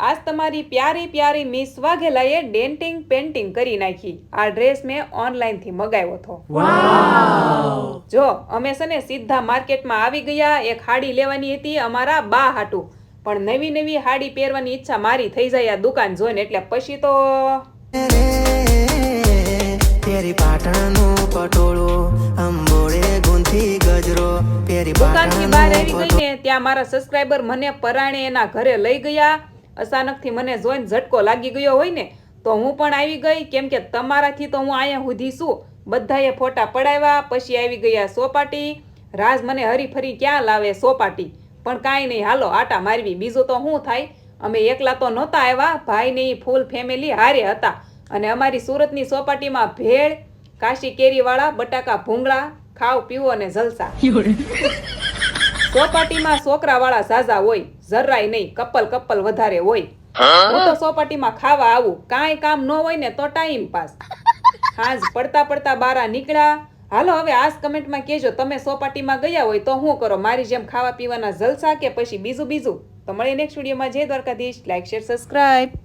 આજ તમારી પ્યારી પ્યારી મિસ વાઘેલાએ ડેન્ટિંગ પેન્ટિંગ કરી નાખી. આ ડ્રેસ મેં ઓનલાઈનથી મગાવ્યો હતો. જો અમે છે ને સીધા માર્કેટમાં આવી ગયા એક હાડી લેવાની હતી અમારા બા હાટું. પણ નવી નવી હાડી પહેરવાની ઈચ્છા મારી થઈ જાય આ દુકાન જોઈને એટલે પછી તો પેરી પાટણનું પટોળું અંબોળે ગુંથી ગજરો પેરી દુકાનથી બહાર આવી ગઈ ને ત્યાં મારા સબસ્ક્રાઈબર મને પરાણે એના ઘરે લઈ ગયા. અચાનકથી મને જોઈને ઝટકો લાગી ગયો હોય ને, તો હું પણ આવી ગઈ. કેમ કે તમારાથી તો હું અહીંયા સુધી છું. બધાએ ફોટા પડાવ્યા, પછી આવી ગયા સોપાટી. રાજ મને હરીફરી ક્યાં લાવે સોપાટી? પણ કાંઈ નહીં. હાલો, આટા મારવી. બીજું તો શું થાય? અમે એકલા તો નહોતા આવ્યા. ભાઈ ને ફૂલ ફેમિલી હારે હતા. અને અમારી સુરતની સોપાટીમાં ભેળ, કાશી કેરીવાળા, બટાકા ભૂંગળા ખાવ પીવો અને જલસા. ચોપાટીમાં છોકરાવાળા ઝાઝા હોય જરાય નહીં કપલ કપલ વધારે હોય. હું? તો સોપાટીમાં ખાવા આવું કાંઈ કામ ન હોય ને તો ટાઈમ પાસ. હાજ પડતા પડતા બારા નીકળ્યા. હાલો હવે આજ કમેન્ટમાં કહેજો તમે સોપાટીમાં ગયા હોય તો હું કરો? મારી જેમ ખાવા પીવાના જલસા કે પછી બીજું બીજું? તો મળે નેક્સ્ટ વિડીયોમાં જય દ્વારકાધીશ. Like share subscribe